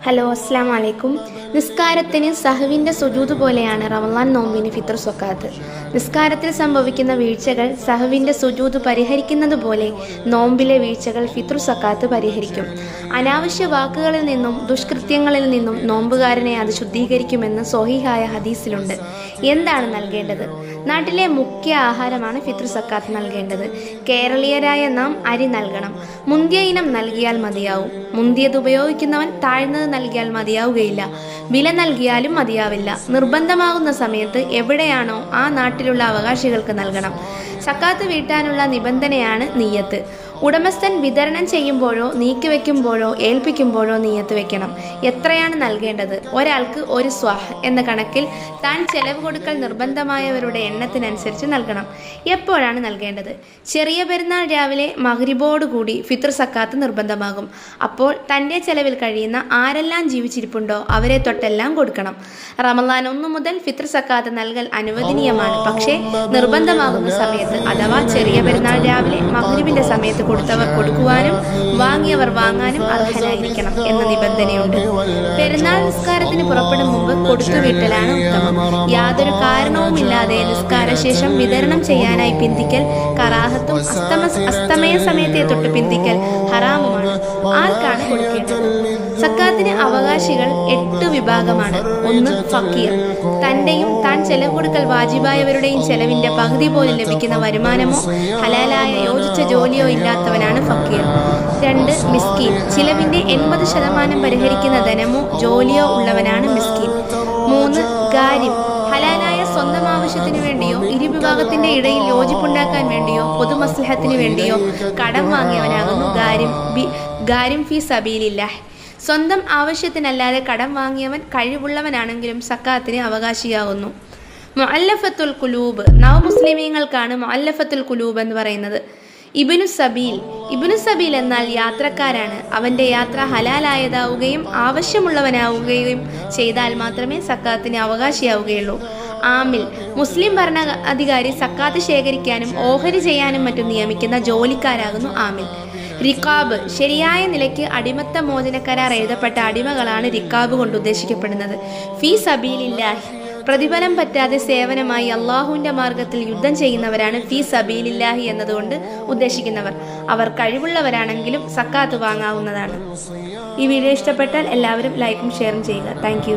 Hello അസ്സാം വലൈക്കും നിസ്കാരത്തിന് സഹുവിന്റെ സുജൂത് പോലെയാണ് റമലാൻ നോമ്പിന് ഫിത്തർ സ്വക്കാത്ത് നിസ്കാരത്തിൽ സംഭവിക്കുന്ന വീഴ്ചകൾ സഹുവിന്റെ സുജൂത് പരിഹരിക്കുന്നത് പോലെ നോമ്പിലെ വീഴ്ചകൾ ഫിത്തർ സ്വക്കാത്ത് പരിഹരിക്കും. അനാവശ്യ വാക്കുകളിൽ നിന്നും ദുഷ്കൃത്യങ്ങളിൽ നിന്നും നോമ്പുകാരനെ അത് ശുദ്ധീകരിക്കുമെന്ന് സോഹിഹായ ഹദീസിലുണ്ട്. എന്താണ് നൽകേണ്ടത്? നാട്ടിലെ മുഖ്യ ആഹാരമാണ് ഫിത്തർ സക്കാത്ത് നൽകേണ്ടത്. കേരളീയരായ നാം അരി നൽകണം. മുന്തിയ ഇനം നൽകിയാൽ മതിയാവും. മുന്തിയത് ഉപയോഗിക്കുന്നവൻ താഴ്ന്നത് നൽകിയാൽ മതിയാവുകയില്ല. വില നൽകിയാലും മതിയാവില്ല. നിർബന്ധമാകുന്ന സമയത്ത് എവിടെയാണോ ആ നാട്ടിലുള്ള അവകാശികൾക്ക് നൽകണം. സക്കാത്ത് വീട്ടാനുള്ള നിബന്ധനയാണ് നീയത്ത്. ഉടമസ്ഥൻ വിതരണം ചെയ്യുമ്പോഴോ നീക്കിവെക്കുമ്പോഴോ ഏൽപ്പിക്കുമ്പോഴോ നീയത്ത് വെക്കണം. എത്രയാണ് നൽകേണ്ടത്? ഒരാൾക്ക് ഒരു സ്വാഹ് എന്ന കണക്കിൽ താൻ ചെലവ് കൊടുക്കൽ നിർബന്ധമായവരുടെ എണ്ണത്തിനനുസരിച്ച് നൽകണം. എപ്പോഴാണ് നൽകേണ്ടത്? ചെറിയ പെരുന്നാൾ രാവിലെ മഹരിബോടുകൂടി ഫിത്ർ സക്കാത്ത് നിർബന്ധമാകും. അപ്പോൾ തന്റെ ചെലവിൽ കഴിയുന്ന ആരെല്ലാം ജീവിച്ചിരിപ്പുണ്ടോ അവരെ തൊട്ടെല്ലാം കൊടുക്കണം. റമദാൻ ഒന്നു മുതൽ ഫിത്ർ സക്കാത്ത് നൽകൽ അനുവദനീയമാണ്. പക്ഷേ നിർബന്ധമാകുന്ന സമയത്ത് അഥവാ ചെറിയ പെരുന്നാൾ രാവിലെ മഹരിബിന്റെ സമയത്ത് കൊടുത്തവർ കൊടുക്കുവാനും വാങ്ങിയവർ വാങ്ങാനും അർഹരായിരിക്കണം എന്ന നിബന്ധനയുണ്ട്. പെരുന്നാൾ നിസ്കാരത്തിന് പുറപ്പെടും മുമ്പ് കൊടുത്തുവിട്ടലാണ് ഉത്തമം. യാതൊരു കാരണവുമില്ലാതെ നിസ്കാരശേഷം വിതരണം ചെയ്യാനായി പിന്തിക്കൽ കറാഹത്തും അസ്തമ അസ്തമയ സമയത്തെ തൊട്ട് പിന്തിക്കൽ ഹറാമുമാണ്. ആർക്കാണ് കൊടുക്കേണ്ടത്? സക്കാത്തിന് അവകാശികൾ എട്ട് വിഭാഗമാണ്. ഒന്ന് ഫക്കീർ. തന്റെയും താൻ ചെലവ് കൊടുക്കൽ വാജിബായവരുടെയും ചെലവിന്റെ പകുതി പോലും ലഭിക്കുന്ന വരുമാനമോ ഹലാലായ യോജിച്ച ജോലിയോ ഇല്ലാത്തവനാണ് ഫക്കീർ. രണ്ട് മിസ്കീൻ. ചിലവിന്റെ എൺപത് ശതമാനം പരിഹരിക്കുന്ന ധനമോ ജോലിയോ ഉള്ളവനാണ് മിസ്കീൻ. മൂന്ന് ഗാരിം ഹലാലായ സ്വന്തം ആവശ്യത്തിന് വേണ്ടിയോ ഇരുവിഭാഗത്തിന്റെ ഇടയിൽ യോജിപ്പുണ്ടാക്കാൻ വേണ്ടിയോ പൊതുമസ്ലഹത്തിന് വേണ്ടിയോ കടം വാങ്ങിയവനാകുന്നു. ഗാരിം ഗാരിം ഫി സബീലില്ലാഹ്. സ്വന്തം ആവശ്യത്തിനല്ലാതെ കടം വാങ്ങിയവൻ കഴിവുള്ളവനാണെങ്കിലും സക്കാത്തിന് അവകാശിയാകുന്നു മുഅല്ലഫത്തുൽ കുലൂബ് നവമുസ്ലിമീങ്ങൾക്കാണ് മുഅല്ലഫത്തുൽ കുലൂബ് എന്ന് പറയുന്നത്. ഇബിനു സബീൽ ഇബിനു സബീൽ എന്നാൽ യാത്രക്കാരാണ്. അവന്റെ യാത്ര ഹലാലായതാവുകയും ആവശ്യമുള്ളവനാവുകയും ചെയ്താൽ മാത്രമേ സക്കാത്തിന് അവകാശിയാവുകയുള്ളൂ. ആമിൽ മുസ്ലിം ഭരണ അധികാരി സക്കാത്ത് ശേഖരിക്കാനും ഓഹരി ചെയ്യാനും മറ്റും നിയമിക്കുന്ന ജോലിക്കാരാകുന്നു ആമിൽ. റിക്കാബ് ശരിയായ നിലയ്ക്ക് അടിമത്ത മോചന കരാർ എഴുതപ്പെട്ട അടിമകളാണ് റിക്കാബ് കൊണ്ട് ഉദ്ദേശിക്കപ്പെടുന്നത്. ഫീ സബീലില്ലാഹി. പ്രതിഫലം പറ്റാതെ സേവനമായി അള്ളാഹുവിന്റെ മാർഗത്തിൽ യുദ്ധം ചെയ്യുന്നവരാണ് ഫീ സബീലില്ലാഹി എന്നതുകൊണ്ട് ഉദ്ദേശിക്കുന്നവർ. അവർ കഴിവുള്ളവരാണെങ്കിലും സക്കാത്ത് വാങ്ങാവുന്നതാണ്. ഈ വീഡിയോ ഇഷ്ടപ്പെട്ടാൽ എല്ലാവരും ലൈക്കും ഷെയറും ചെയ്യുക. താങ്ക്